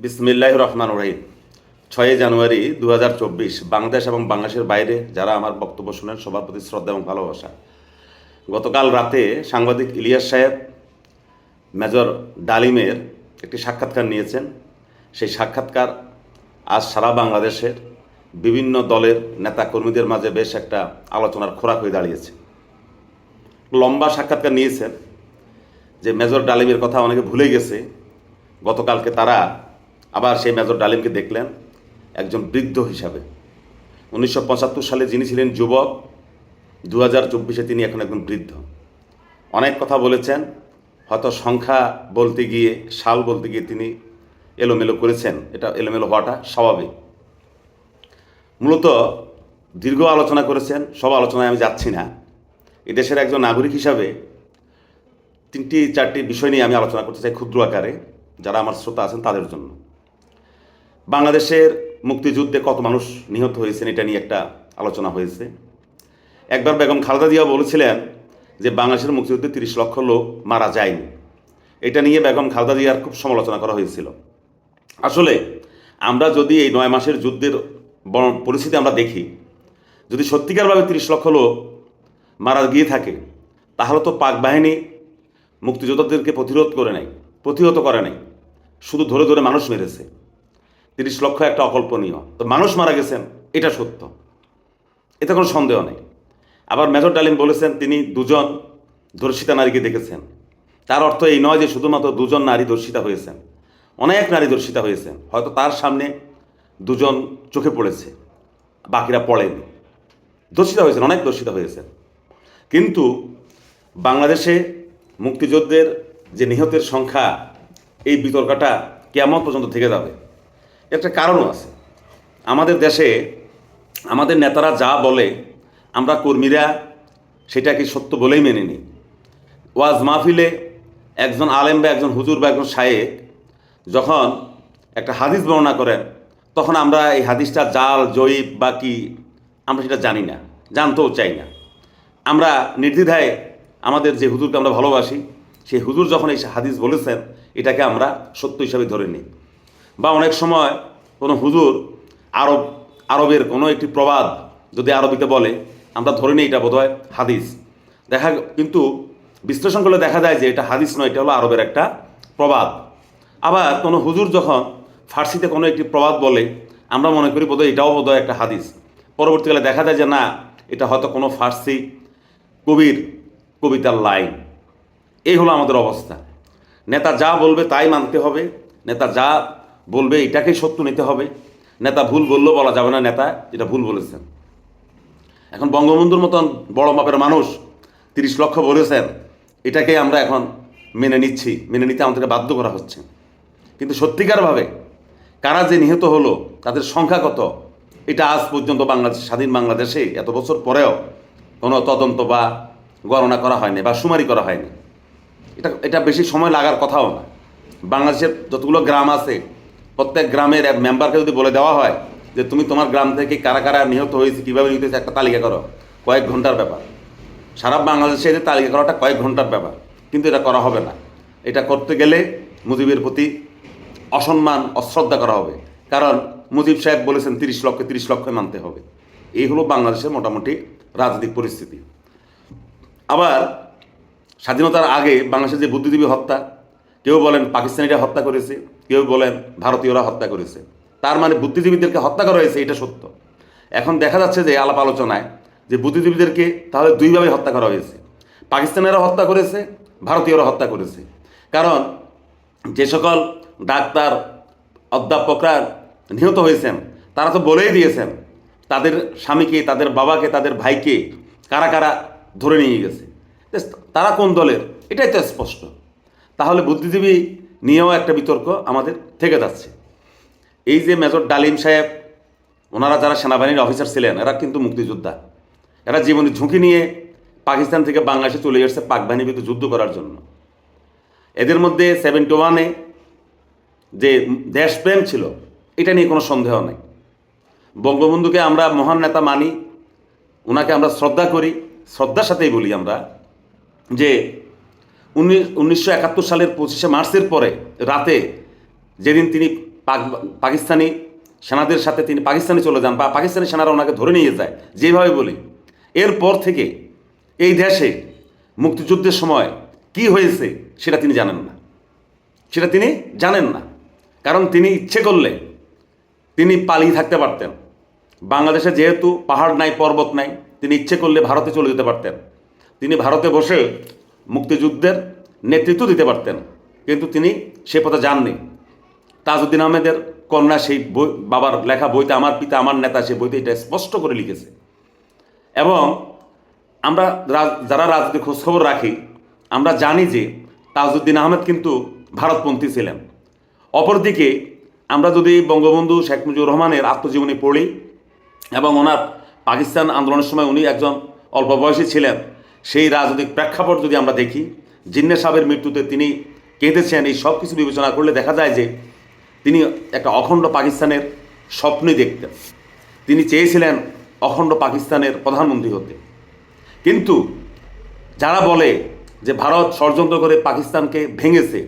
বিসমিল্লাহ রহমান রহিম। ছয়ই জানুয়ারি দু হাজার চব্বিশ, বাংলাদেশ এবং বাংলাদেশের বাইরে যারা আমার বক্তব্য শুনেন, সবার প্রতি শ্রদ্ধা এবং ভালোবাসা। গতকাল রাতে সাংবাদিক ইলিয়াস সাহেব, মেজর ডালিমের একটি সাক্ষাৎকার নিয়েছেন। সেই সাক্ষাৎকার আজ সারা বাংলাদেশের বিভিন্ন দলের নেতা কর্মীদের মাঝে বেশ একটা আলোচনার খোরাক হয়ে দাঁড়িয়েছে। লম্বা সাক্ষাৎকার নিয়েছেন যে, মেজর ডালিমের কথা অনেকে ভুলে গেছে। গতকালকে তারা আবার সেই মেজর ডালিমকে দেখলেন একজন বৃদ্ধ হিসাবে। উনিশশো পঁচাত্তর সালে যিনি ছিলেন যুবক দু হাজার চব্বিশে তিনি এখন একজন বৃদ্ধ। অনেক কথা বলেছেন, হয়তো সংখ্যা বলতে গিয়ে, সাল বলতে গিয়ে তিনি এলোমেলো করেছেন। এটা এলোমেলো হওয়াটা স্বাভাবিক। মূলত দীর্ঘ আলোচনা করেছেন, সব আলোচনায় আমি যাচ্ছি না। এই দেশের একজন নাগরিক হিসাবে তিনটি, চারটি বিষয় নিয়ে আমি আলোচনা করতে চাই ক্ষুদ্র আকারে, যারা আমার শ্রোতা আছেন তাদের জন্য। বাংলাদেশের মুক্তিযুদ্ধে কত মানুষ নিহত হয়েছেন এটা নিয়ে একটা আলোচনা হয়েছে। একবার বেগম খালেদা জিয়া বলেছিলেন যে বাংলাদেশের মুক্তিযুদ্ধে তিরিশ লক্ষ লোক মারা যায়নি। এটা নিয়ে বেগম খালেদা জিয়ার খুব সমালোচনা করা হয়েছিল। আসলে আমরা যদি এই নয় মাসের যুদ্ধের পরিস্থিতি আমরা দেখি, যদি সত্যিকারভাবে তিরিশ লক্ষ লোক মারা গিয়ে থাকে, তাহলে তো পাক বাহিনী মুক্তিযোদ্ধাদেরকে প্রতিরোধ করে নাই প্রতিহত করে নাই শুধু ধরে ধরে মানুষ মেরেছে। তিরিশ লক্ষ একটা অকল্পনীয়। তো মানুষ মারা গেছেন, এটা সত্য। এতে কোনো সন্দেহ নেই। আবার মেজর ডালিম বলেছেন, তিনি দুজন ধর্ষিতা নারীকে দেখেছেন। তার অর্থ এই নয় যে শুধুমাত্র দুজন নারী ধর্ষিতা হয়েছেন। অনেক নারী ধর্ষিতা হয়েছেন। হয়তো তার সামনে দুজন চোখে পড়েছে, বাকিরা পড়েনি। ধর্ষিতা হয়েছেন, অনেক ধর্ষিতা হয়েছেন। কিন্তু বাংলাদেশে মুক্তিযুদ্ধের যে নিহতের সংখ্যা, এই বিতর্কটা কেমন পর্যন্ত থেকে যাবে? একটা কারণও আছে। আমাদের দেশে আমাদের নেতারা যা বলে, আমরা কর্মীরা সেটাকে সত্য বলেই মেনে নিই। ওয়াজ মাহফিলে একজন আলেম বা একজন হুজুর বা একজন শায়েক যখন একটা হাদিস বর্ণনা করেন, তখন আমরা এই হাদিসটা জাল, জয়ীব বা কি, আমরা সেটা জানি না, জানতেও চাই না। আমরা নির্দ্বিধায় আমাদের যে হুজুরকে আমরা ভালোবাসি, সেই হুজুর যখন এই হাদিস বলেছেন, এটাকে আমরা সত্য হিসাবে ধরে নিই। বা অনেক সময় কোনো হুজুর আরব, আরবের কোনো একটি প্রবাদ যদি আরবিতে বলে, আমরা ধরে নিই এটা বোধহয় হাদিস। দেখা কিন্তু বিশ্লেষণ করলে দেখা যায় যে এটা হাদিস নয়, এটা হলো আরবের একটা প্রবাদ। আবার কোনো হুজুর যখন ফার্সিতে কোনো একটি প্রবাদ বলে, আমরা মনে করি বোধহয় এটাও বোধহয় একটা হাদিস। পরবর্তীকালে দেখা যায় যে না, এটা হয়তো কোনো ফার্সি কবির, কবিতার লাইন। এই হলো আমাদের অবস্থা। নেতা যা বলবে তাই মানতে হবে, নেতা যা বলবে, এটাকেই সত্য নিতে হবে। নেতা ভুল বললেও বলা যাবে না নেতা এটা ভুল বলেছেন। এখন বঙ্গবন্ধুর মতন বড় মাপের মানুষ তিরিশ লক্ষ বলেছেন, এটাকে আমরা এখন মেনে নিচ্ছি, মেনে নিতে আমাদেরকে বাধ্য করা হচ্ছে। কিন্তু সত্যিকারভাবে কারা যে নিহত হলো, তাদের সংখ্যা কত, এটা আজ পর্যন্ত বাংলাদেশ, স্বাধীন বাংলাদেশে এত বছর পরেও কোনো তদন্ত বা গণনা করা হয়নি বা সুমারি করা হয়নি। এটা এটা বেশি সময় লাগার কথাও না। বাংলাদেশের যতগুলো গ্রাম আছে প্রত্যেক গ্রামের এক মেম্বারকে যদি বলে দেওয়া হয় যে তুমি তোমার গ্রাম থেকে কারা কারা নিহত হয়েছে, কীভাবে নিহত হয়েছে, একটা তালিকা করো। কয়েক ঘণ্টার ব্যাপার। সারা বাংলাদেশে এদের তালিকা করাটা কয়েক ঘণ্টার ব্যাপার। কিন্তু এটা করা হবে না। এটা করতে গেলে মুজিবের প্রতি অসম্মান, অশ্রদ্ধা করা হবে। কারণ মুজিব সাহেব বলেছেন, তিরিশ লক্ষ তিরিশ লক্ষ মানতে হবে। এই হলো বাংলাদেশের মোটামুটি রাজনৈতিক পরিস্থিতি। আবার স্বাধীনতার আগে বাংলাদেশের যে বুদ্ধিজীবী হত্যা কেউ বলেন পাকিস্তানিরা হত্যা করেছে, কেউ বলেন ভারতীয়রা হত্যা করেছে। তার মানে বুদ্ধিজীবীদেরকে হত্যা করা হয়েছে, এটা সত্য। এখন দেখা যাচ্ছে যে আলাপ আলোচনায় যে বুদ্ধিজীবীদেরকে তাহলে দুইভাবে হত্যা করা হয়েছে। পাকিস্তানেরা হত্যা করেছে, ভারতীয়রা হত্যা করেছে। কারণ যে সকল ডাক্তার, অধ্যাপকরা নিহত হয়েছেন, তারা তো বলেই দিয়েছেন, তাদের স্বামীকে, তাদের বাবাকে, তাদের ভাইকে কারা কারা ধরে নিয়ে গেছে। তারা কোন দলের? এটাই তো স্পষ্ট। তাহলে বুদ্ধিজীবী নিয়েও একটা বিতর্ক আমাদের থেকে যাচ্ছে। এই যে মেজর ডালিম সাহেব, ওনারা যারা সেনাবাহিনীর অফিসার ছিলেন, এরা কিন্তু মুক্তিযোদ্ধা। এরা জীবনের ঝুঁকি নিয়ে পাকিস্তান থেকে বাংলাদেশে চলে এসেছে পাক বাহিনীর বিরুদ্ধে যুদ্ধ করার জন্য। এদের মধ্যে সেভেন্টি ওয়ানে যে দেশপ্রেম ছিল, এটা নিয়ে কোনো সন্দেহ নেই। বঙ্গবন্ধুকে আমরা মহান নেতা মানি ওনাকে আমরা শ্রদ্ধা করি। শ্রদ্ধার সাথেই বলি আমরা যে উনিশশো একাত্তর সালের পঁচিশে মার্চের পরে, রাতে যেদিন তিনি পাকিস্তানি সেনাদের সাথে তিনি পাকিস্তানে চলে যান বা পাকিস্তানি সেনারা ওনাকে ধরে নিয়ে যায়, যেভাবে বলি। এরপর থেকে এই দেশে মুক্তিযুদ্ধের সময় কি হয়েছে সেটা তিনি জানেন না। সেটা তিনি জানেন না। কারণ তিনি ইচ্ছে করলে তিনি পালিয়ে থাকতে পারতেন। বাংলাদেশে যেহেতু পাহাড় নাই, পর্বত নাই, তিনি ইচ্ছে করলে ভারতে চলে যেতে পারতেন। তিনি ভারতে বসে মুক্তিযুদ্ধের নেতৃত্ব দিতে পারতেন, কিন্তু তিনি সে পথে যাননি। তাজউদ্দিন আহমেদের কন্যা সেই বই, বাবার লেখা বইতে আমার পিতা, আমার নেতা সেই বইতে এটা স্পষ্ট করে লিখেছে। এবং আমরা যারা রাজনীতি খোঁজখবর রাখি, আমরা জানি যে তাজউদ্দিন আহমেদ কিন্তু ভারতপন্থী ছিলেন। অপরদিকে আমরা যদি বঙ্গবন্ধু শেখ মুজিবুর রহমানের আত্মজীবনী পড়ি এবং ওনার পাকিস্তান আন্দোলনের সময় উনি একজন অল্প বয়সী ছিলেন সেই রাজনৈতিক প্রেক্ষাপট যদি আমরা দেখি জিন্নে সাহেবের মৃত্যুতে তিনি কেঁদেছেন, এই সব কিছু বিবেচনা করলে দেখা যায় যে তিনি একটা অখণ্ড পাকিস্তানের স্বপ্নই দেখতেন। তিনি চেয়েছিলেন অখণ্ড পাকিস্তানের প্রধানমন্ত্রী হতে। কিন্তু যারা বলে যে ভারত ষড়যন্ত্র করে পাকিস্তানকে ভেঙেছে,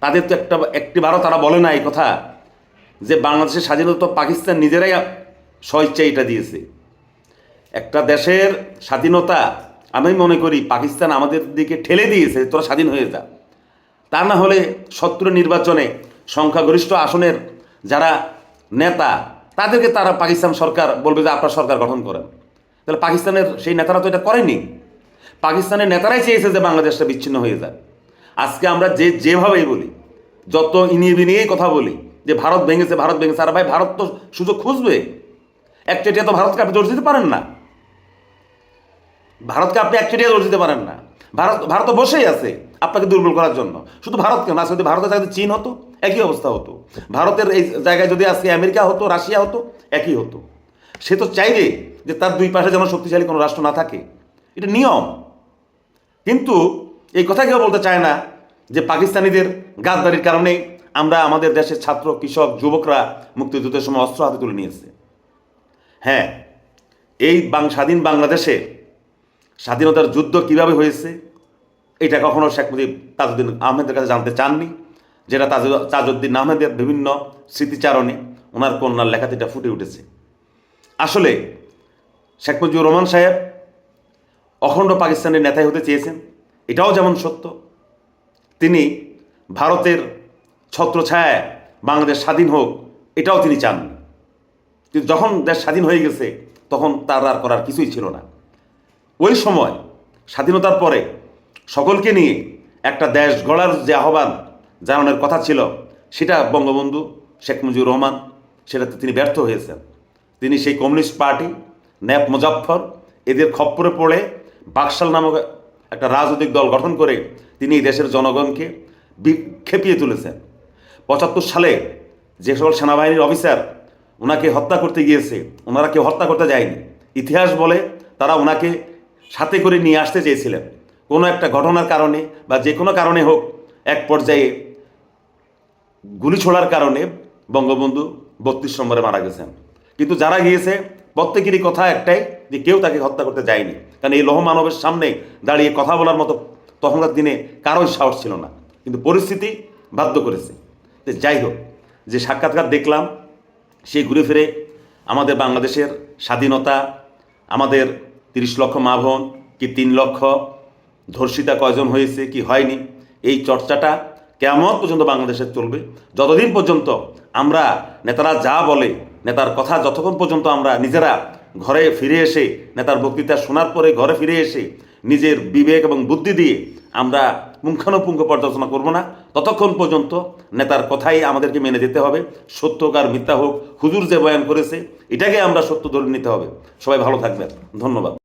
তাদের তো একটা একটিবারও তারা বলে না এই কথা যে বাংলাদেশের স্বাধীনতা তো পাকিস্তান নিজেরাই স্বইচ্ছায় এটা দিয়েছে। একটা দেশের স্বাধীনতা আমি মনে করি পাকিস্তান আমাদের দিকে ঠেলে দিয়েছে, তোরা স্বাধীন হয়ে যা। তা না হলে শত্রু নির্বাচনে সংখ্যাগরিষ্ঠ আসনের যারা নেতা, তাদেরকে তারা পাকিস্তান সরকার বলবে যে আপনার সরকার গঠন করেন। তাহলে পাকিস্তানের সেই নেতারা তো এটা করেনি। পাকিস্তানের নেতারাই চেয়েছে যে বাংলাদেশটা বিচ্ছিন্ন হয়ে যায় আজকে আমরা যে যেভাবেই বলি, যত ইনিয়ে বিনিয়েই কথা বলি, যে ভারত ভেঙেছে ভারত ভেঙেছে, আর ভাই ভারত তো সুযোগ খুঁজবে। একচেটিয়া তো ভারতকে আপনি দোষ দিতে পারেন না। ভারতকে আপনি একচেটিয়া দোষ দিতে পারেন না। ভারত ভারত বসেই আছে আপনাকে দুর্বল করার জন্য। শুধু ভারত কেন যদি ভারতের জায়গায় চীন হতো, একই অবস্থা হতো। ভারতের এই জায়গায় যদি আজকে আমেরিকা হতো, রাশিয়া হতো, একই হতো। সে তো চাইবে যে তার দুই পাশে যেন শক্তিশালী কোনো রাষ্ট্র না থাকে। এটা নিয়ম। কিন্তু এই কথা কেউ বলতে চায় না যে পাকিস্তানিদের গাদ্দারির কারণে আমরা আমাদের দেশের ছাত্র, কৃষক, যুবকরা মুক্তিযুদ্ধের সময় অস্ত্র হাতে তুলে নিয়েছে। হ্যাঁ এই বাং স্বাধীন বাংলাদেশে স্বাধীনতার যুদ্ধ কীভাবে হয়েছে, এটা কখনো শেখ মুজিব তাজউদ্দিন আহমেদের কাছে জানতে চাননি, যেটা তাজ, তাজউদ্দিন আহমেদের বিভিন্ন স্মৃতিচারণে ওনার কন্যার লেখাতে এটা ফুটে উঠেছে। আসলে শেখ মুজিবুর রহমান সাহেব অখণ্ড পাকিস্তানের নেতাই হতে চেয়েছেন, এটাও যেমন সত্য, তিনি ভারতের ছত্রছায়ায় বাংলাদেশ স্বাধীন হোক, এটাও তিনি চাননি। কিন্তু যখন দেশ স্বাধীন হয়ে গেছে, তখন তার আর করার কিছুই ছিল না। ওই সময়, স্বাধীনতার পরে সকলকে নিয়ে একটা দেশ গড়ার যে আহ্বান জানানোর কথা ছিল, সেটা বঙ্গবন্ধু শেখ মুজিবুর রহমান, সেটাতে তিনি ব্যর্থ হয়েছেন। তিনি সেই কমিউনিস্ট পার্টি, ন্যাপ মুজাফফর, এদের খপ্পরে পড়ে বাকশাল নামক একটা রাজনৈতিক দল গঠন করে তিনি দেশের জনগণকে খেপিয়ে তুলেছেন। পঁচাত্তর সালে যে সকল সেনাবাহিনীর অফিসার ওনাকে হত্যা করতে গিয়েছে ওনারা কেউ হত্যা করতে যায়নি। ইতিহাস বলে তারা ওনাকে সাথে করে নিয়ে আসতে চেয়েছিলেন। কোনো একটা ঘটনার কারণে বা যে কোনো কারণে হোক এক পর্যায়ে গুলি ছোড়ার কারণে বঙ্গবন্ধু বত্রিশ নম্বরে মারা গেছেন। কিন্তু যারা গিয়েছে, প্রত্যেকেরই কথা একটাই যে কেউ তাকে হত্যা করতে যায়নি। কারণ এই লৌহ মানবের সামনে দাঁড়িয়ে কথা বলার মতো তখনকার দিনে কারোই সাহস ছিল না। কিন্তু পরিস্থিতি বাধ্য করেছে। যে যাই হোক, যে সাক্ষাৎকার দেখলাম সেই ঘুরে ফিরে আমাদের বাংলাদেশের স্বাধীনতা, আমাদের তিরিশ লক্ষ মা বোন, কি তিন লক্ষ? ধর্ষিতা কয়জন হয়েছে, কি হয়নি? এই চর্চাটা কেমন পর্যন্ত বাংলাদেশে চলবে। যতদিন পর্যন্ত আমরা নেতারা যা বলে, নেতার কথা যতক্ষণ পর্যন্ত আমরা নিজেরা ঘরে ফিরে এসে, নেতার বক্তৃতা শোনার পরে ঘরে ফিরে এসে নিজের বিবেক এবং বুদ্ধি দিয়ে আমরা পুঙ্খানুপুঙ্খ পর্যালোচনা করব না, ততক্ষণ পর্যন্ত নেতার কথাই আমাদেরকে মেনে যেতে হবে। সত্য হোক মিথ্যা হোক, হুজুর যে বয়ান করেছে, এটাকে আমরা সত্য ধরে নিতে হবে। সবাই ভালো থাকবেন। ধন্যবাদ।